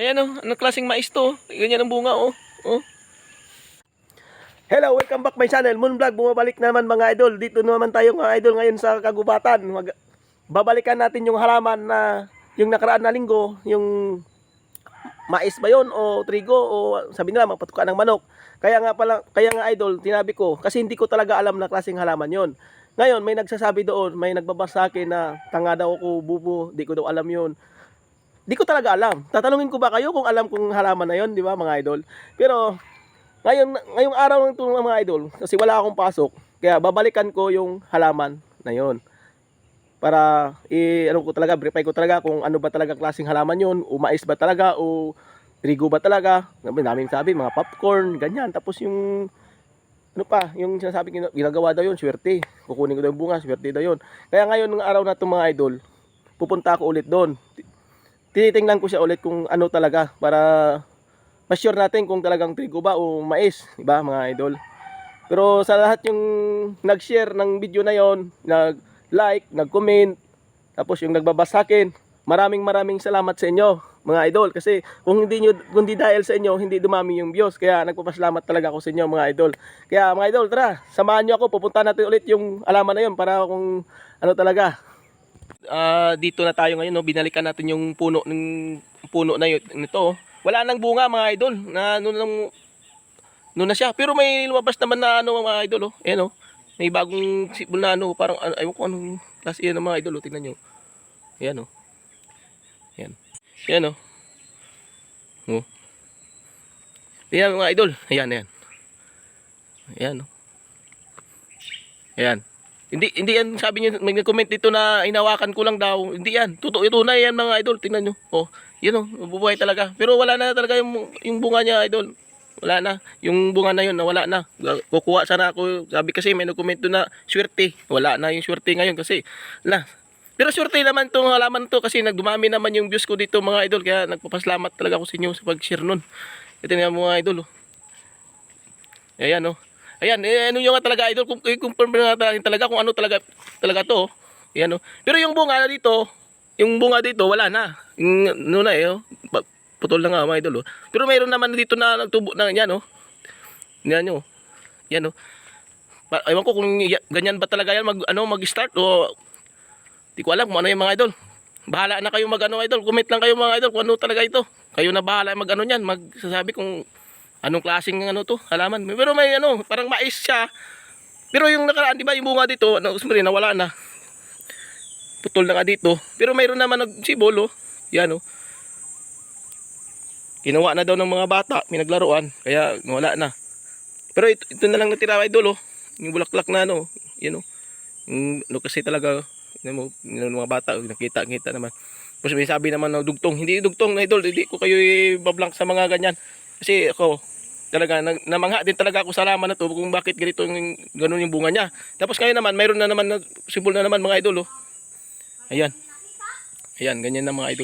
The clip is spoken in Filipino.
Ayan oh, anong klaseng mais to? Ganyan ang bunga oh. oh. Hello, welcome back my channel. Moon Vlog, bumabalik naman mga idol. Dito naman tayo mga idol ngayon sa kagubatan. Mag babalikan natin yung halaman na yung nakaraan na linggo, yung mais ba yun o trigo o sabi nila mapatuka ng manok. Kaya nga pala, kaya nga idol, tinabi ko kasi hindi ko talaga alam na klaseng halaman yon. Ngayon, may nagsasabi doon, may nagbabasa sa akin na tanga daw ako, bubo, di ko daw alam yon. Di ko talaga alam. Tatanungin ko ba kayo kung alam kong halaman na yon, di ba mga idol? Pero ngayon, ngayong araw ng tulong mga idol, kasi wala akong pasok, kaya babalikan ko yung halaman na yon. Para i ano ko talaga, verify ko talaga kung ano ba talaga klaseng halaman yon, o mais ba talaga o trigo ba talaga. Sabi namin sabi mga popcorn, ganyan. Tapos yung ano pa, yung sinasabi gina- ginagawa daw yun, swerte. Kukunin ko daw yung bunga, swerte daw yun. Kaya ngayon ng araw na to mga idol, pupunta ako ulit doon. Tinitingnan ko siya ulit kung ano talaga para ma-sure natin kung talagang trigo ba o mais, di ba mga idol? Pero sa lahat yung nag-share ng video na yon, nag-like, nag-comment, tapos yung nagbabasa sa akin, maraming maraming salamat sa inyo mga idol. Kasi kung hindi nyo, kung hindi dahil sa inyo hindi dumami yung views. Kaya nagpapasalamat talaga ako sa inyo mga idol. Kaya mga idol tara samahan nyo ako. Pupunta natin ulit yung alaman na yun para kung ano talaga Ah, dito na tayo ngayon no? Binalikan natin yung puno ng puno na yun nito. Wala nang bunga mga idol na ano nang ano na siya. Pero may lumabas naman na ano mga idol oh. Ayan oh. May bagong sibol na ano parang ano, ayun ko anong klase yan mga idol oh. Tingnan nyo. Ayan oh. Ayan. Ayan oh. Oh. Ayan mga idol. Ayan ayan. Ayan oh. Ayan hindi hindi yan sabi niyo may nag-comment dito na hinawakan ko lang daw. Hindi yan. Totoo ito na yan mga idol. Tingnan niyo. Oh, yun oh, bubuhay talaga. Pero wala na talaga yung yung bunga niya idol. Wala na. Yung bunga na yun nawala na. Kukuha sana ako. Sabi kasi may nag-comment na swerte. Wala na yung swerte ngayon kasi na pero swerte naman tong halaman to kasi nagdumami naman yung views ko dito mga idol kaya nagpapasalamat talaga ako sa inyo sa pag-share nun. Ito na mga idol oh. Ayan oh. Ayan, eh, ano yung nga talaga idol, kung i-confirm na natin talaga kung ano talaga talaga to. Ayan oh. Pero yung bunga dito, yung bunga dito wala na. Yung ano na eh, oh. Putol na nga mga idol oh. Pero mayroon naman dito na nagtubo na yan oh. Yan oh. Yan oh. Ewan ko kung ganyan ba talaga yan mag ano mag-start o di ko alam kung ano yung mga idol. Bahala na kayo mag ano idol. Comment lang kayo mga idol kung ano talaga ito. Kayo na bahala mag ano niyan, magsasabi kung anong klaseng ano to, halaman. Pero may ano, parang mais siya. Pero yung nakaraan, di ba, yung bunga dito, ano, sumari, nawala na. Putol na nga dito. Pero mayroon naman nagsibol, oh. Yan, oh. Ginawa na daw ng mga bata, may naglaruan, kaya nawala na. Pero ito, ito na lang natira, idol, oh. Yung bulaklak na, ano, yan, oh. Yung, ano kasi talaga, mo, yung mga bata, nakita, kita naman. Tapos may sabi naman na dugtong. Hindi dugtong na idol, hindi ko kayo bablank sa mga ganyan. Kasi ako, talaga, nag- namangha din talaga ako sa laman na to kung bakit ganito yung, ganun yung bunga niya. Tapos ngayon naman, mayroon na naman na, simbol na naman mga idol, oh. Ayan. Ayan, ganyan na mga idol.